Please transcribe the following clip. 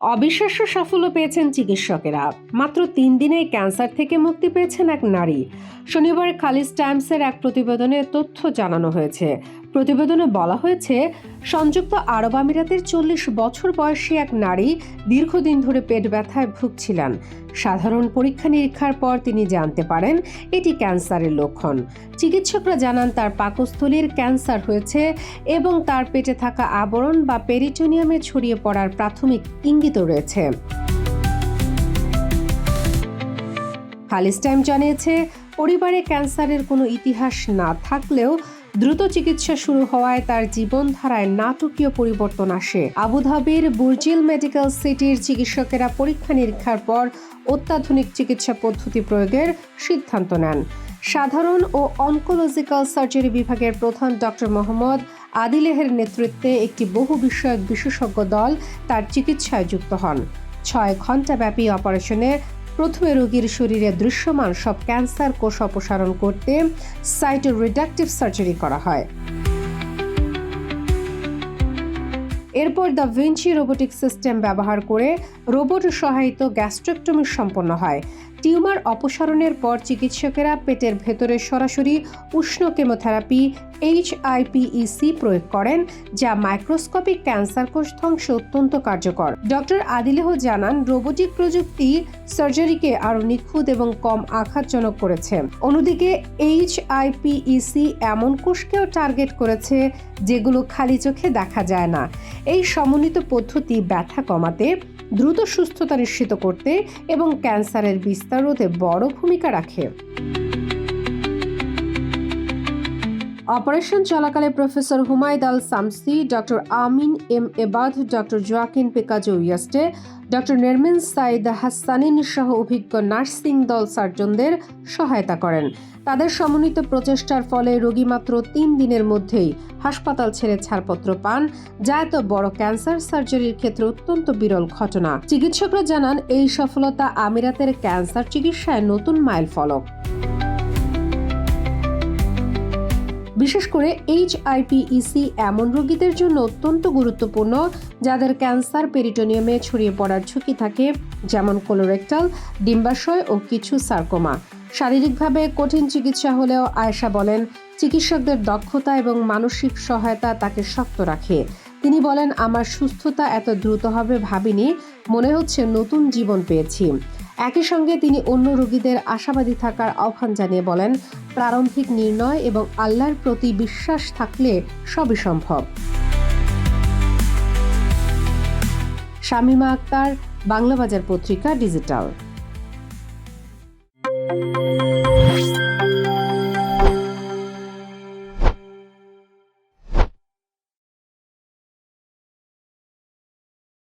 অবিশ্বাস্য সাফল্য পেয়েছেন চিকিৎসকেরা। মাত্র তিন দিনে ক্যান্সার থেকে মুক্তি পেয়েছেন এক নারী। শনিবার খালিজ টাইমসের এক প্রতিবেদনে তথ্য জানানো হয়েছে। প্রতিবেদনে বলা হয়েছে, সংযুক্ত আরব আমিরাতের চল্লিশ বছর বয়সী এক নারী দীর্ঘদিন ধরে পেট ব্যথায় ভুগছিলেন। সাধারণ পরীক্ষা নিরীক্ষার পর তিনি জানতে পারেন, এটি ক্যান্সারের লক্ষণ। চিকিৎসকরা জানান, তার পাকস্থলীর ক্যান্সার হয়েছে এবং তার পেটে থাকা আবরণ বা পেরিটোনিয়ামে ছড়িয়ে পড়ার প্রাথমিক ইঙ্গিত রয়েছে। খালিজ টাইম জানিয়েছে, পরিবারে ক্যান্সারের কোনো ইতিহাস না থাকলেও দ্রুত চিকিৎসা শুরু হওয়ায় তার জীবনধারায় নাটকীয় পরিবর্তন আসে। আবুধাবির বুর্জিল মেডিকেল সিটির চিকিৎসকেরা পরীক্ষা নিরীক্ষার পর অত্যাধুনিক চিকিৎসা পদ্ধতি প্রয়োগের সিদ্ধান্ত নেন। সাধারণ ও অনকোলজিক্যাল সার্জারি বিভাগের প্রধান ডক্টর মোহাম্মদ আদিলেহের নেতৃত্বে একটি বহু বিষয়ক বিশেষজ্ঞ দল তার চিকিৎসায় যুক্ত হন। ছয় ঘণ্টাব্যাপী অপারেশনে প্রথমে রোগীর শরীরে দৃশ্যমান সব ক্যান্সার কোষ অপসারণ করতে সাইটো রিডাকটিভ সার্জারি করা হয়। এরপর দ্য ভিঞ্চি রোবোটিক সিস্টেম ব্যবহার করে রোবট সহায়িত গ্যাস্ট্রেক্টমি সম্পন্ন হয়। টিউমার অপসারণের পর চিকিৎসকেরা পেটের ভেতরে সরাসরি উষ্ণ কেমোথেরাপি এইচআইপিইসি প্রয়োগ করেন, যা মাইক্রোস্কোপিক ক্যান্সার কোষ ধ্বংসে অত্যন্ত কার্যকর। ডক্টর আদিলেহ জানান, রোবোটিক প্রযুক্তি সার্জারিকে আরও নিখুঁত এবং কম আঘাতজনক করেছে। অন্যদিকে এইচআইপিইসি এমন কোষকেও টার্গেট করেছে যেগুলো খালি চোখে দেখা যায় না। এই সমন্বিত পদ্ধতি ব্যথা কমাতে দ্রুত সুস্থতা নিশ্চিত করতে এবং ক্যান্সারের বিস্তার রোধে বড় ভূমিকা রাখে। অপারেশন চলাকালে professor Humaid Al Shamsi, doctor Amin M Ebad, doctor Joaquin Pecajo Yeste, doctor Nermin Said Hassanin সহ অভিজ্ঞ নার্সিং দল সার্জনদের সহায়তা করেন। তাদের সমন্বিত প্রচেষ্টার ফলে রোগী মাত্র তিন দিনের মধ্যেই হাসপাতাল ছেড়ে ছাড়পত্র পান, যা এত বড় ক্যান্সার সার্জারির ক্ষেত্রে অত্যন্ত বিরল ঘটনা। চিকিৎসকরা জানান, এই সফলতা আমিরাতের ক্যান্সার চিকিৎসায় নতুন মাইল ফলক বিশেষ করে এইচআইপিইসি এমন রোগীদের জন্য অত্যন্ত গুরুত্বপূর্ণ, যাদের ক্যান্সার পেরিটোনিয়ামে ছড়িয়ে পড়ার ঝুঁকি থাকে, যেমন কোলোরেক্টাল ডিম্বাশয় ও কিছু সার্কোমা শারীরিকভাবে কঠিন চিকিৎসা হলেও আয়েশা বলেন, চিকিৎসকদের দক্ষতা এবং মানসিক সহায়তা তাকে শক্ত রাখে। তিনি বলেন, আমার সুস্থতা এত দ্রুত হবে ভাবিনি, মনে হচ্ছে নতুন জীবন পেয়েছি। একই সঙ্গে তিনি অন্য রোগীদের আশাবাদী থাকার আহ্বান জানিয়ে বলেন, প্রারম্ভিক নির্ণয় এবং আল্লাহর প্রতি বিশ্বাস থাকলে সবই সম্ভব। শামিমা আক্তার বাংলা বাজার পত্রিকা ডিজিটাল।